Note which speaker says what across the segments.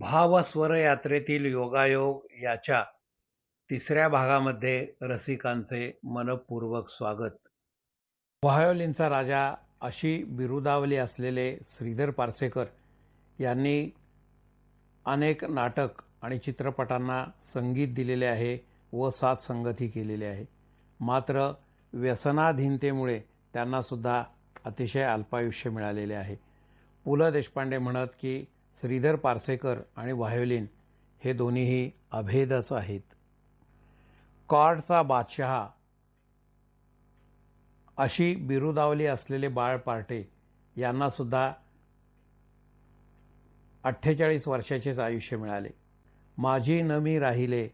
Speaker 1: भावस्वर यात्रेतील योगायोग याच्या तिसऱ्या भागामध्ये रसिकांचे मनपूर्वक स्वागत. व्हायोलिनचा राजा अशी बिरुदावली असलेले श्रीधर पारसेकर यांनी अनेक नाटक आणि चित्रपटांना संगीत दिलेले आहे व साथ संगती केलेली आहे. मात्र व्यसनाधीनतेमुळे त्यांनासुद्धा अतिशय अल्पायुष्य मिळालेले आहे. पु ल देशपांडे म्हणत की श्रीधर पार्सेकर आणि व्हायोलिन हे दोन्हीही अभेदच आहेत. कॉर्डचा बादशहा अशी बिरुदावली असलेले बाळ पार्टे यांनासुद्धा अठ्ठेचाळीस वर्षाचेच आयुष्य मिळाले. माझी न मी राहिले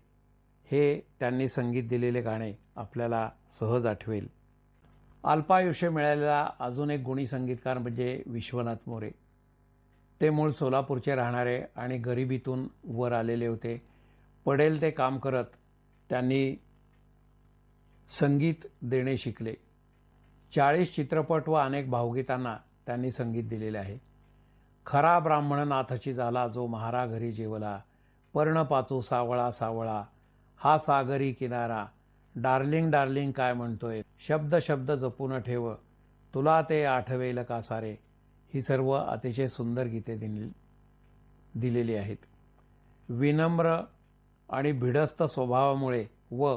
Speaker 1: हे त्यांनी संगीत दिलेले गाणे आपल्याला सहज आठवेल. अल्पायुष्य मिळालेला अजून एक गुणी संगीतकार म्हणजे विश्वनाथ मोरे. ते मूळ सोलापूरचे राहणारे आणि गरिबीतून वर आलेले होते. पडेल ते काम करत त्यांनी संगीत देणे शिकले. चाळीस चित्रपट व अनेक भावगीतांना त्यांनी संगीत दिलेले आहे. खरा ब्राह्मण नाथची झाला जो महारा घरी जेवला पर्णपाचू सावळा सावळा हा सागरी किनारा डार्लिंग डार्लिंग काय म्हणतोय? शब्द शब्द जपून ठेव तुला ते आठवेल का सारे? ही सर्व अतिशय सुंदर गीते दिलेली आहेत. विनम्र आणि भिडस्त स्वभावामुळे व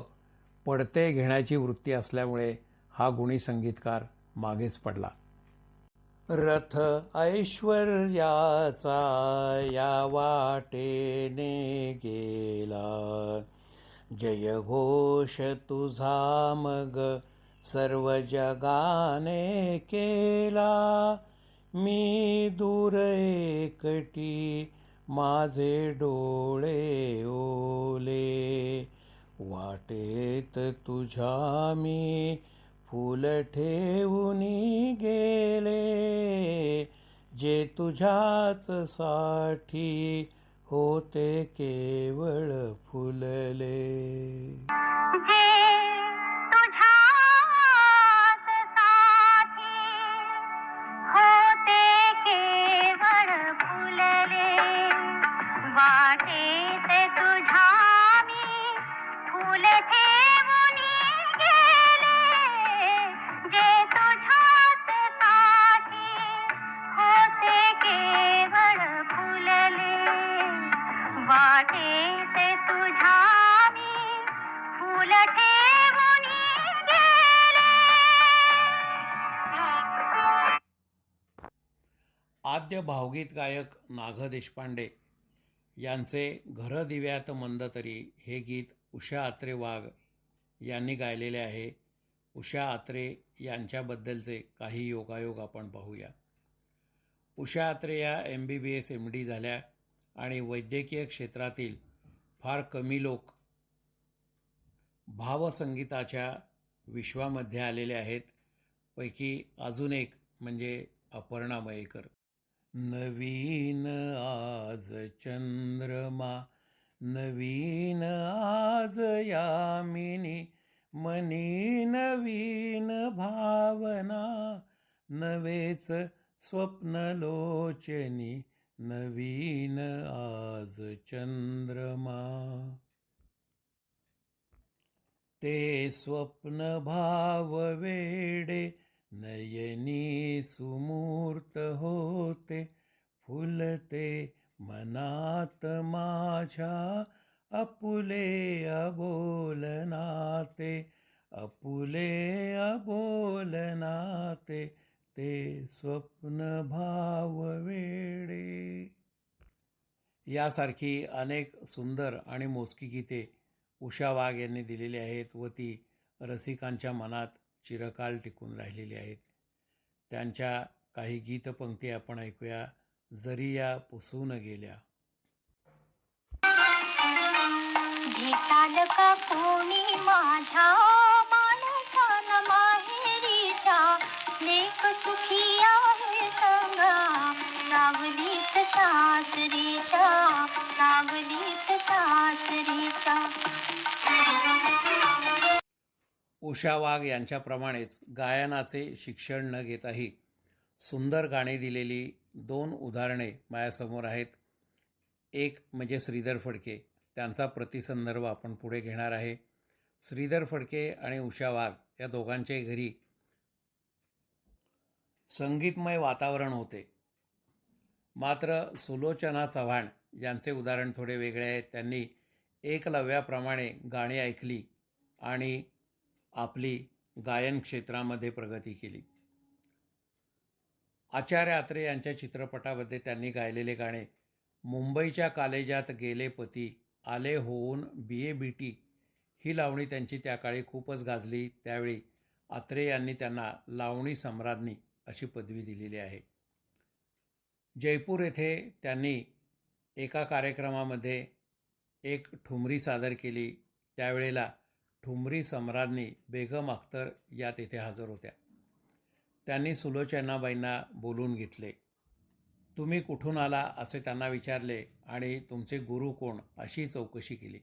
Speaker 1: पडते घेण्याची वृत्ती असल्यामुळे हा गुणी संगीतकार मागेच पडला. रथ ऐश्वर्याचा या वाटेने गेला. जय घोष तुझा मग सर्व जगाने केला. मी दूर एकटी माझे डोळे ओले. वाटेत तुझ्या मी फुल ठेवून गेले जे तुझ्याच साठी होते केवळ फुलले. आद्य भावगीत गायक नाग देशपांडे यांचे घर दिव्यात मंद तरी हे गीत उषा आत्रे वाघ यांनी गायलेले आहे. उषा आत्रे यांच्याबद्दलचे काही योगायोग आपण पाहूया. उषा आत्रे या M B B S M D झाल्या आणि वैद्यकीय क्षेत्रातील फार कमी लोक भावसंगीताच्या विश्वामध्ये आलेले आहेत. पैकी अजून एक म्हणजे अपर्णा मयेकर. नवीन आज चंद्रमा नवीन आज यामिनी मनी नवीन भावना नवेच स्वप्नलोचनी नवीन आज चंद्रमा. ते स्वप्न भाव वेडे नयनी सुमूर्त होते फुलते मनात माझ्या अपुले अबोलनाते अपुले अबोलनाते ते स्वप्न भाव वेडे. यासारखी अनेक सुंदर आणि मोजकी गीते उषा वाघ यांनी दिलेली आहेत व ती रसिकांच्या मनात चिरकाल टिकून राहिलेली आहेत. त्यांच्या काही गीतपंक्ती आपण ऐकूया. जरी या पुसून गेल्या.
Speaker 2: भेटाल का कोणी माझ्या मानसान माहेरीच्या? लेख सुखी आहे सांगा. सावलीत सासरीच्या. सावलीत सासरीच्या.
Speaker 1: उषा वाघ यांच्याप्रमाणेच गायनाचे शिक्षण न घेताही सुंदर गाणी दिलेली दोन उदाहरणे माझ्यासमोर आहेत. एक म्हणजे श्रीधर फडके. त्यांचा प्रतिसंदर्भ आपण पुढे घेणार आहे. श्रीधर फडके आणि उषा वाघ या दोघांच्याही घरी संगीतमय वातावरण होते. मात्र सुलोचना चव्हाण यांचे उदाहरण थोडे वेगळे आहे. त्यांनी एकलव्याप्रमाणे गाणी ऐकली आणि आपली गायन क्षेत्रामध्ये प्रगती केली. आचार्य आत्रे यांच्या चित्रपटामध्ये त्यांनी गायलेले गाणे मुंबईच्या कालेजात गेले पती आले होऊन बी ए बी टी ही लावणी त्यांची त्या काळी खूपच गाजली. त्यावेळी आत्रे यांनी त्यांना लावणी सम्राज्ञी अशी पदवी दिलेली आहे. जयपूर येथे त्यांनी एका कार्यक्रमामध्ये एक ठुमरी सादर केली. त्यावेळेला ठुमरी सम्राज्ञी बेगम अख्तर या तेथे हजर होत्या. त्यांनी सुलोचनाबाईंना बोलून घेतले तुम्ही कुठून आला? असे त्यांना विचारले आणि तुमचे गुरु कोण? अशी चौकशी केली.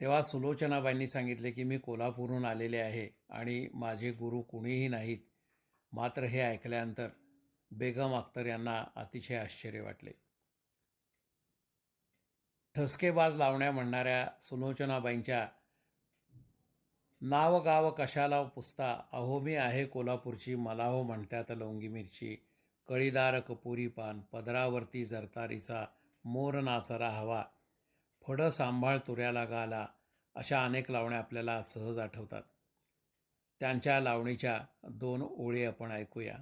Speaker 1: तेव्हा सुलोचनाबाईंनी सांगितले की मी कोल्हापूरहून आलेले आहे आणि माझे गुरु कुणीही नाहीत. मात्र हे ऐकल्यानंतर बेगम अख्तर यांना अतिशय आश्चर्य वाटले. ठसकेबाज लावण्या म्हणणाऱ्या सुलोचनाबाईंच्या नाव गाव कशाला पुसता? अहो मी आहे कोल्हापूरची मला हो म्हणतात लवंगी मिरची. कळीदार कपुरी पान पदरावरती जरतारीचा मोर नाचरा हवा. फडं सांभाळ तुऱ्याला गाला. अशा अनेक लावण्या आपल्याला सहज आठवतात. त्यांच्या लावणीच्या दोन ओळी आपण ऐकूया.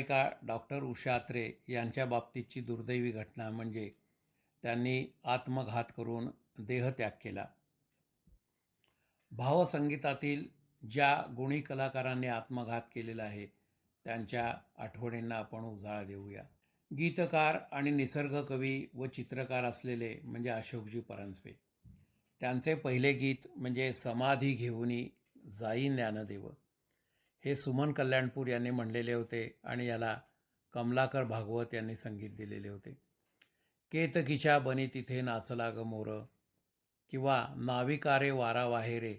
Speaker 1: भावगीत डॉक्टर उषा अत्रे यांच्या बाबतीतची दुर्दैवी घटना म्हणजे त्यांनी आत्मघात करून देहत्याग केला. भावसंगीतातील ज्या गुणी कलाकारांनी आत्मघात केलेला आहे त्यांच्या आठवणींना आपण उजाळा देऊया. गीतकार आणि निसर्ग कवी व चित्रकार असलेले म्हणजे अशोकजी परांजपे. त्यांचे पहिले गीत म्हणजे समाधी घेऊनी जाई ज्ञानदेव. हे सुमन कल्याणपूर यांनी म्हणलेले होते आणि याला कमलाकर भागवत यांनी संगीत दिलेले होते. केतकीच्या बनी तिथे नाचला ग मोर किंवा नाविकारे वारा वाहेरे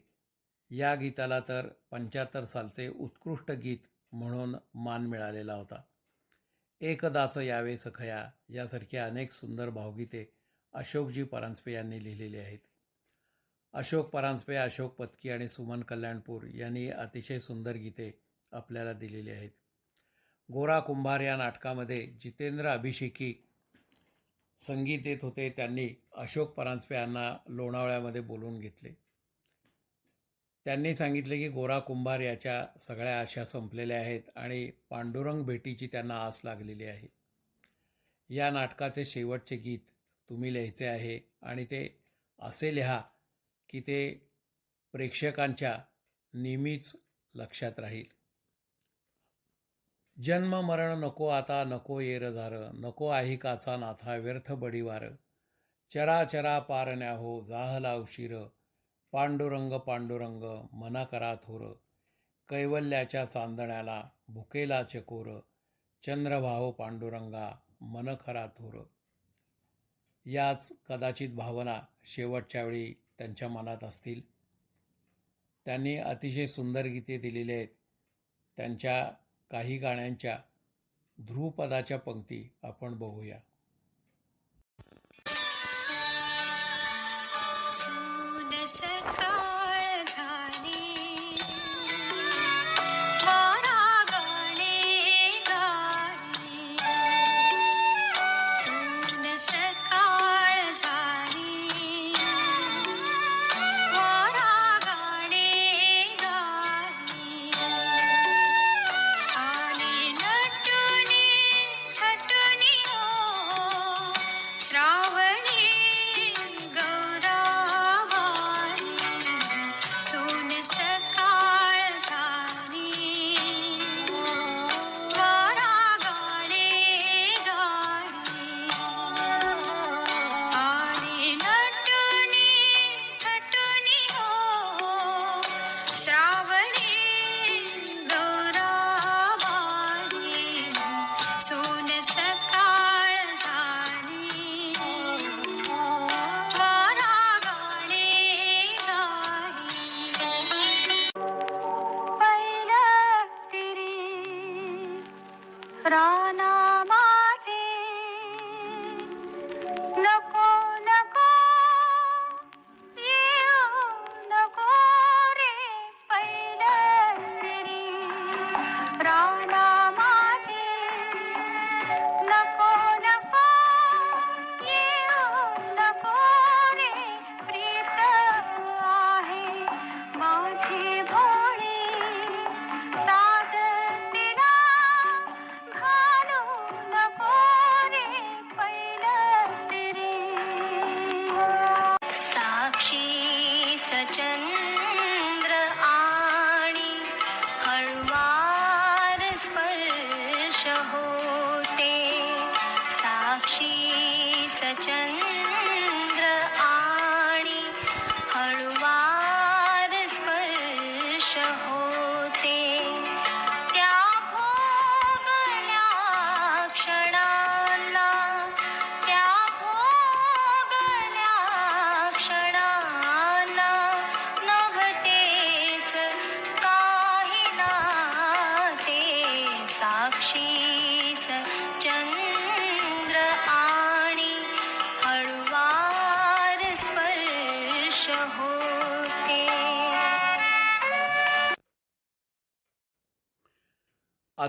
Speaker 1: या गीताला तर पंच्याहत्तर सालचे उत्कृष्ट गीत म्हणून मान मिळालेला होता. एकदाचं यावे सखया यासारखी अनेक सुंदर भावगीते अशोकजी परांजपे यांनी लिहिलेली आहेत. अशोक परांजपे अशोक पत्की आणि सुमन कल्याणपूर यांनी अतिशय सुंदर गीते आपल्याला दिलेली आहेत. गोरा कुंभार या नाटकामध्ये जितेंद्र अभिषेकी संगीत देत होते त्यांनी अशोक परांजपे यांना लोणावळ्यामध्ये बोलवून घेतले. त्यांनी सांगितले की गोरा कुंभार याच्या सगळ्या आशा संपलेल्या आहेत आणि पांडुरंग भेटीची त्यांना आस लागलेली आहे. या नाटकाचे शेवटचे गीत तुम्ही लिहायचे आहे आणि ते असे लिहा की ते प्रेक्षकांच्या नेहमीच लक्षात राहील. जन्म मरण नको आता नको येर झार नको आहिकाचा नाथा व्यर्थ बडीवार. चराचरा पारण्या हो जाहला उशीर पांडुरंग पांडुरंग मना करा थोर. कैवल्याच्या चांदण्याला भुकेला चकोर. चंद्रभाव पांडुरंगा मन खरा थोर. याच कदाचित भावना शेवटच्या वेळी त्यांच्या मनात असतील. त्यांनी अतिशय सुंदर गीते दिलेली आहेत. त्यांच्या काही गाण्यांच्या ध्रुपदाच्या पंक्ती आपण बघूया.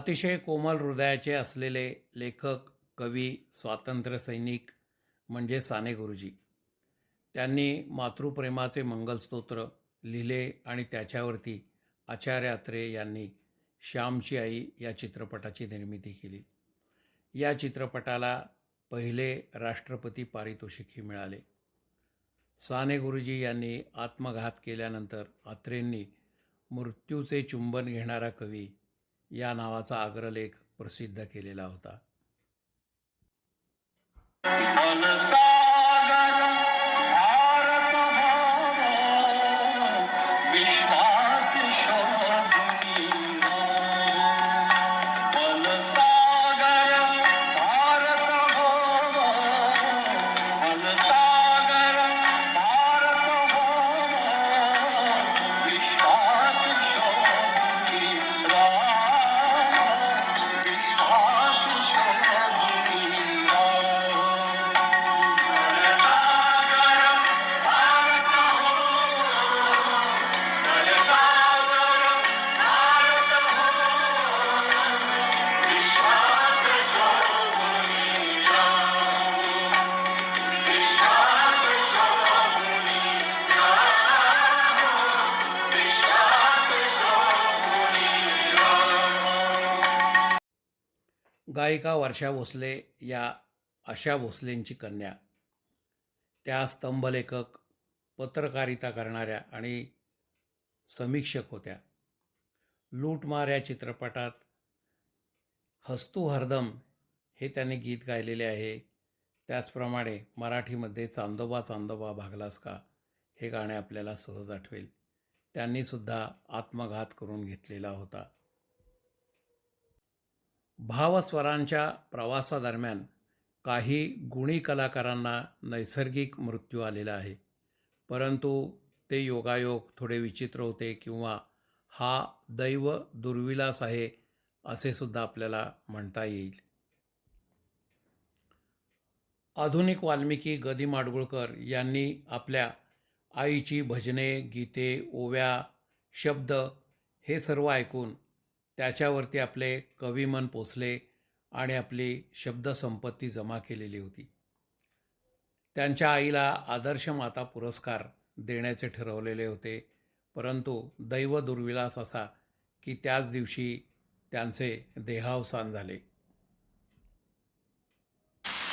Speaker 1: अतिशय कोमल हृदयाचे असलेले लेखक कवी स्वातंत्र्यसैनिक म्हणजे साने गुरुजी. त्यांनी मातृप्रेमाचे मंगलस्तोत्र लिहिले आणि त्याच्यावरती आचार्य अत्रे यांनी श्यामची आई या चित्रपटाची निर्मिती केली. या चित्रपटाला पहिले राष्ट्रपती पारितोषिकही मिळाले. साने गुरुजी यांनी आत्मघात केल्यानंतर अत्रेंनी मृत्यूचे चुंबन घेणारा कवी या नावाचा अग्रलेख प्रसिद्ध केलेला होता. गायिका वर्षा भोसले या आशा भोसलेंची कन्या. त्या स्तंभलेखक पत्रकारिता करणाऱ्या आणि समीक्षक होत्या. लूटमार या चित्रपटात हस्तू हरदम हे त्याने गीत गायलेले आहे. त्याचप्रमाणे मराठीमध्ये चांदोबा चांदोबा भागलास का हे गाणे आपल्याला सहज आठवेल. त्यांनीसुद्धा आत्मघात करून घेतलेला होता. भावस्वरांच्या प्रवासादरम्यान काही गुणी कलाकारांना नैसर्गिक मृत्यू आलेला आहे. परंतु ते योगायोग थोडे विचित्र होते किंवा हा दैव दुर्विलास आहे असे सुद्धा आपल्याला म्हणता येईल. आधुनिक वाल्मिकी गदी माडगुळकर यांनी आपल्या आईची भजने गीते ओव्या शब्द हे सर्व ऐकून त्याच्यावरती आपले कविमन पोचले आणि आपली शब्दसंपत्ती जमा केलेली होती. त्यांच्या आईला आदर्श माता पुरस्कार देण्याचे ठरवलेले होते परंतु दैव दुर्विलास असा की त्याच दिवशी त्यांचे देहावसान झाले.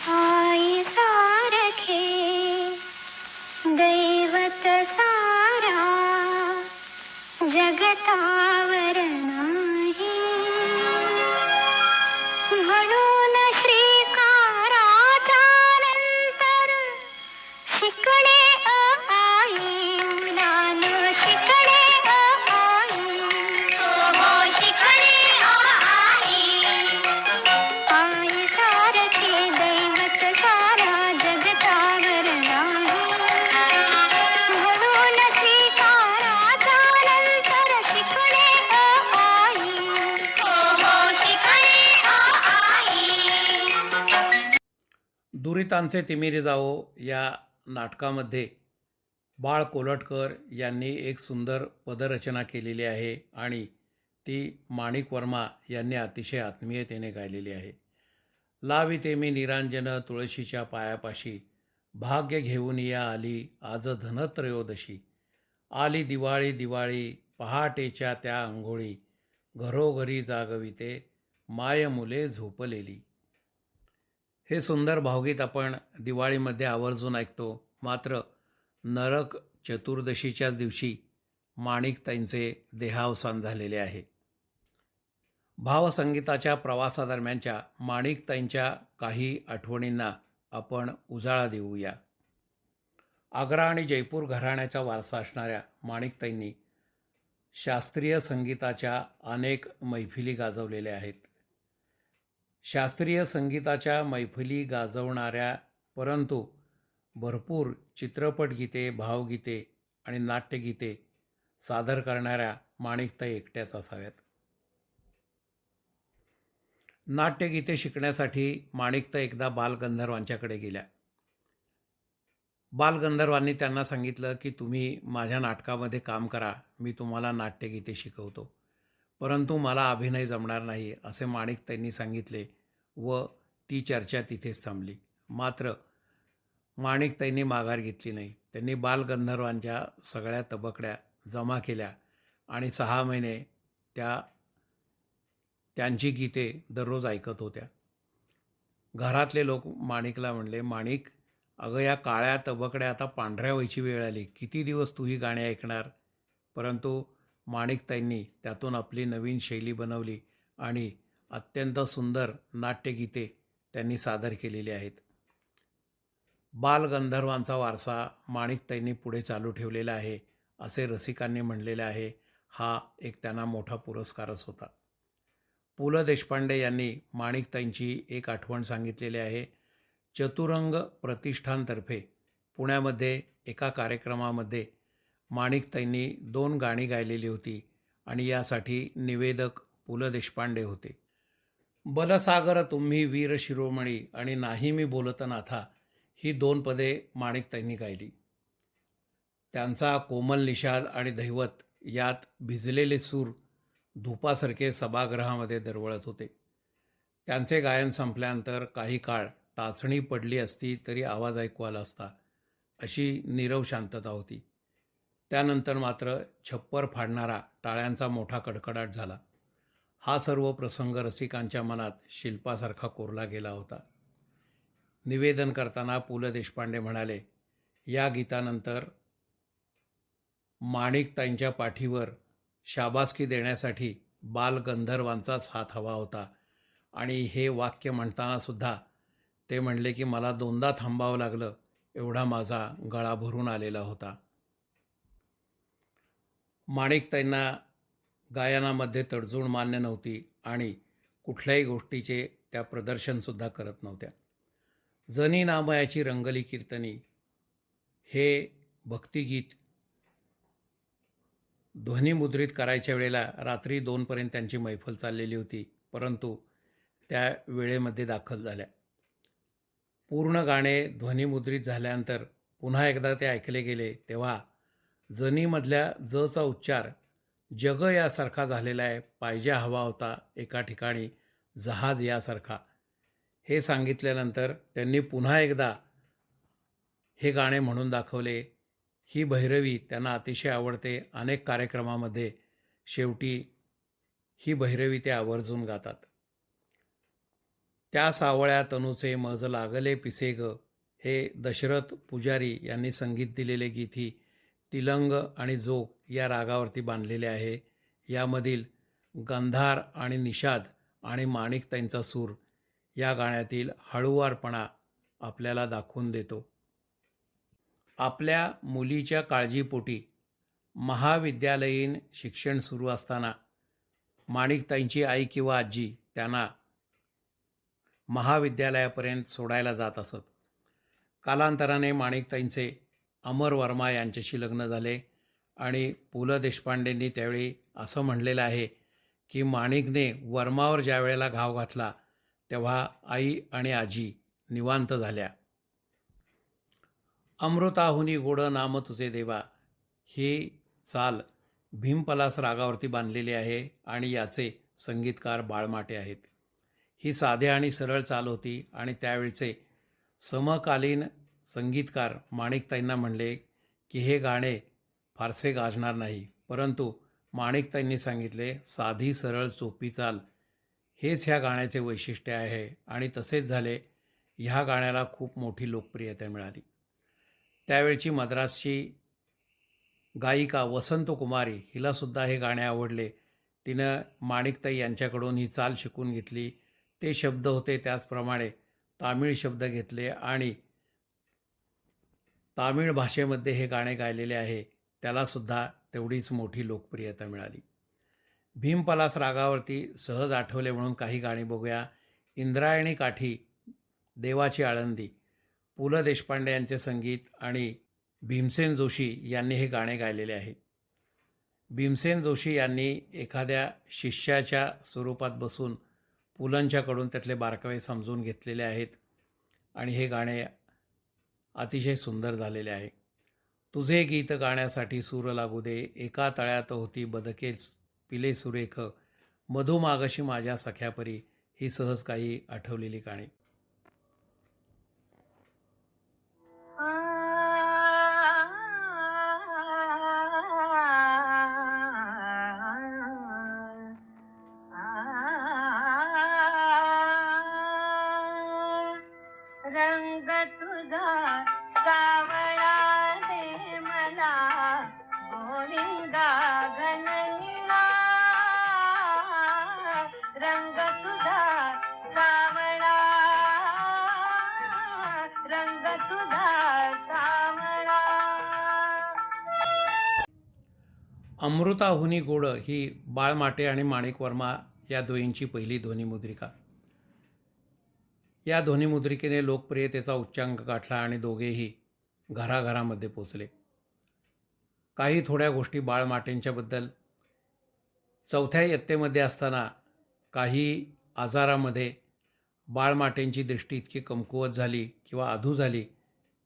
Speaker 2: आई सारखे दैवत सारा जगता
Speaker 1: दुरितांचे तिमिरी जावो या नाटकामध्ये बाळ कोलटकर यांनी एक सुंदर पदरचना केलेली आहे आणि ती माणिक वर्मा यांनी अतिशय आत्मीयतेने गायलेली आहे. लाविते मी निरांजन तुळशीच्या पायापाशी भाग्य घेऊन या आली आज धनत्रयोदशी. आली दिवाळी दिवाळी पहाटेच्या त्या अंघोळी घरोघरी जागविते माय मुले झोपलेली. हे सुंदर भावगीत आपण दिवाळीमध्ये आवर्जून ऐकतो. मात्र नरक चतुर्दशीच्याच दिवशी माणिकताईंचे देहावसान झालेले आहे. भावसंगीताच्या प्रवासादरम्यानच्या माणिकताईंच्या काही आठवणींना आपण उजाळा देऊया. आग्रा आणि जयपूर घराण्याचा वारसा असणाऱ्या माणिकताईंनी शास्त्रीय संगीताच्या अनेक मैफिली गाजवलेल्या आहेत. शास्त्रीय संगीताच्या मैफिली गाजवणाऱ्या परंतु भरपूर चित्रपटगीते भावगीते आणि नाट्यगीते सादर करणाऱ्या माणिकताई एकट्याच असाव्यात. नाट्यगीते शिकण्यासाठी माणिकता एकदा बालगंधर्वांच्याकडे गेल्या. बालगंधर्वांनी त्यांना सांगितलं की तुम्ही माझ्या नाटकामध्ये काम करा मी तुम्हाला नाट्यगीते शिकवतो. परंतु मला अभिनय जमणार नाही असे माणिकताईंनी सांगितले व ती चर्चा तिथेच थांबली. मात्र माणिकताईंनी माघार घेतली नाही. त्यांनी बालगंधर्वांच्या सगळ्या तबकड्या जमा केल्या आणि सहा महिने त्या त्यांची गीते दररोज ऐकत होत्या. घरातले लोक माणिकला म्हणले माणिक अगं या काळ्या तबकड्या आता पांढऱ्या व्हायची वेळ आली. किती दिवस तू ही गाणी ऐकणार? परंतु माणिकताईंनी त्यातून आपली नवीन शैली बनवली आणि अत्यंत सुंदर नाट्यगीते त्यांनी सादर केलेली आहेत. बालगंधर्वांचा वारसा माणिकताईंनी पुढे चालू ठेवलेला आहे असे रसिकांनी म्हणलेले आहे. हा एक त्यांना मोठा पुरस्कारच होता. पु. ल. देशपांडे यांनी माणिकताईंची एक आठवण सांगितलेली आहे. चतुरंग प्रतिष्ठानतर्फे पुण्यामध्ये एका कार्यक्रमामध्ये माणिकताईंनी दोन गाणी गायलेली होती आणि यासाठी निवेदक पु ल देशपांडे होते. बलसागर तुम्ही वीर शिरोमणी आणि नाही मी बोलत नाथा ही दोन पदे माणिकताईंनी गायली. त्यांचा कोमल निषाद आणि दैवत यात भिजलेले सूर धुपासारखे सभागृहामध्ये दरवळत होते. त्यांचे गायन संपल्यानंतर काही काळ टाचणी पडली असती तरी आवाज ऐकू आला असता अशी नीरव शांतता होती. त्यानंतर मात्र छप्पर फाडणारा टाळ्यांचा मोठा कडकडाट झाला. हा सर्व प्रसंग रसिकांच्या मनात शिल्पासारखा कोरला गेला होता. निवेदन करताना पु ल देशपांडे म्हणाले या गीतानंतर माणिकताईंच्या पाठीवर शाबासकी देण्यासाठी बालगंधर्वांचाच हात हवा होता. आणि हे वाक्य म्हणताना सुद्धा ते म्हणले की मला दोनदा थांबावं लागलं एवढा माझा गळा भरून आलेला होता. माणिकताईंना गायनामध्ये तडजोड मान्य नव्हती आणि कुठल्याही गोष्टीचे त्या प्रदर्शनसुद्धा करत नव्हत्या. जनी नामयाची रंगली कीर्तनी हे भक्तिगीत ध्वनिमुद्रित करायच्या वेळेला रात्री दोनपर्यंत त्यांची मैफल चाललेली होती परंतु त्या वेळेमध्ये दाखल झाल्या. पूर्ण गाणे ध्वनिमुद्रित झाल्यानंतर पुन्हा एकदा ते ऐकले गेले तेव्हा जनीमधल्या जचा उच्चार जग यासारखा झालेला आहे पाहिजे हवा होता एका ठिकाणी जहाज यासारखा. हे सांगितल्यानंतर त्यांनी पुन्हा एकदा हे गाणे म्हणून दाखवले. ही भैरवी त्यांना अतिशय आवडते. अनेक कार्यक्रमामध्ये शेवटी ही भैरवी ते आवर्जून गातात. त्या सावळ्या तनूचे मज लागले पिसेग हे दशरथ पुजारी यांनी संगीत दिलेले गीत ही तिलंग आणि जोग या रागावरती बांधलेले आहे. यामधील गंधार आणि निषाद आणि माणिकताईंचा सूर या गाण्यातील हळुवारपणा आपल्याला दाखवून देतो. आपल्या मुलीच्या काळजीपोटी महाविद्यालयीन शिक्षण सुरू असताना माणिकताईंची आई किंवा आजी त्यांना महाविद्यालयापर्यंत सोडायला जात असत. कालांतराने माणिकताईंचे अमर वर्मा यांच्याशी लग्न झाले. आणि पु ल देशपांडेंनी त्यावेळी असं म्हणलेलं आहे की माणिकने वर्मावर ज्या वेळेला घाव घातला तेव्हा आई आणि आजी निवांत झाल्या. अमृताहुनी गोड नाम तुझे देवा ही चाल भीमपलास रागावरती बांधलेली आहे आणि याचे संगीतकार बाळमाटे आहेत. ही साधे आणि सरळ चाल होती आणि त्यावेळचे समकालीन संगीतकार माणिकताईंना म्हणले की हे गाणे फारसे गाजणार नाही. परंतु माणिकताईंनी सांगितले साधी सरळ सोपी चाल. हेच ह्या गाण्याचे वैशिष्ट्य आहे आणि तसेच झाले ह्या गाण्याला खूप मोठी लोकप्रियता मिळाली. त्यावेळची मद्रासची गायिका वसंत कुमारी हिलासुद्धा हे गाणे आवडले. तिनं माणिकताई यांच्याकडून ही चाल शिकून घेतली. ते शब्द होते त्याचप्रमाणे तामिळ शब्द घेतले आणि तामिळ भाषेमध्ये हे गाणे गायलेले आहे त्यालासुद्धा तेवढीच मोठी लोकप्रियता मिळाली. भीमपलास रागावरती सहज आठवले म्हणून काही गाणी बघूया. इंद्रायणी काठी देवाची आळंदी पु ल देशपांडे यांचे संगीत आणि भीमसेन जोशी यांनी हे गाणे गायलेले आहे. भीमसेन जोशी यांनी एखाद्या शिष्याच्या स्वरूपात बसून पुलंच्याकडून त्यातले बारकावे समजून घेतलेले आहेत आणि हे गाणे अतिशय सुंदर झालेले आहे. तुझे गीत गाण्यासाठी सूर लागू दे. एका तळ्यात होती बदके पिले सुरेख. मधुमागशी माझ्या सख्यापरी. ही सहज काही आठवलेली गाणी अमृताहुनी गोड ही बाळमाटे आणि माणिक वर्मा या दोयींची पहिली ध्वनिमुद्रिका या ध्वनिमुद्रिकेने लोकप्रियतेचा उच्चांक गाठला आणि दोघेही घराघरामध्ये पोचले. काही थोड्या गोष्टी बाळमाटेंच्याबद्दल चौथ्या इयत्तेमध्ये असताना काही आजारामध्ये बाळमाटेंची दृष्टी इतकी कमकुवत झाली किंवा अधू झाली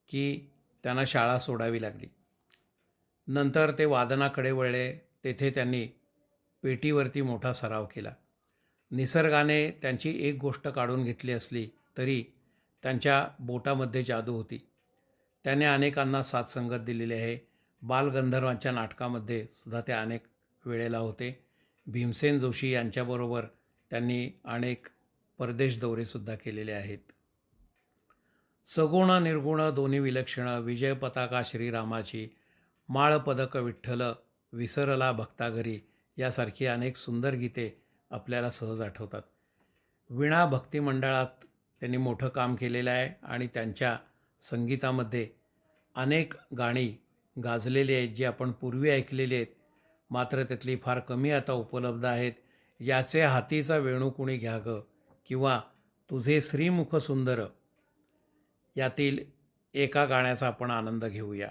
Speaker 1: की त्यांना शाळा सोडावी लागली. नंतर ते वादनाकडे वळले तेथे त्यांनी पेटीवरती मोठा सराव केला. निसर्गाने त्यांची एक गोष्ट काढून घेतली असली तरी त्यांच्या बोटामध्ये जादू होती. त्याने अनेकांना साथसंगत दिलेली आहे. बालगंधर्वांच्या नाटकामध्ये सुद्धा ते अनेक वेळेला होते. भीमसेन जोशी यांच्याबरोबर त्यांनी अनेक परदेश दौरेसुद्धा केलेले आहेत. सगुण निर्गुण दोन्ही विलक्षण विजय पताका श्रीरामाची माळपदक विठ्ठल विसरला भक्ताघरी यासारखी अनेक सुंदर गीते आपल्याला सहज आठवतात. विणा भक्ती मंडळात त्यांनी मोठं काम केलेलं आहे आणि त्यांच्या संगीतामध्ये अनेक गाणी गाजलेली आहेत जी आपण पूर्वी ऐकलेली आहेत. मात्र त्यातली फार कमी आता उपलब्ध आहेत. याचे हातीचा वेणू कुणी घ्या ग किंवा तुझे श्रीमुख सुंदर यातील एका गाण्याचा आपण आनंद घेऊया.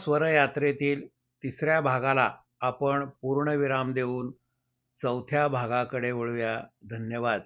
Speaker 1: स्वरयात्रेतील तिसऱ्या भागाला आपण पूर्णविराम देऊन चौथ्या भागाकडे वळूया. धन्यवाद.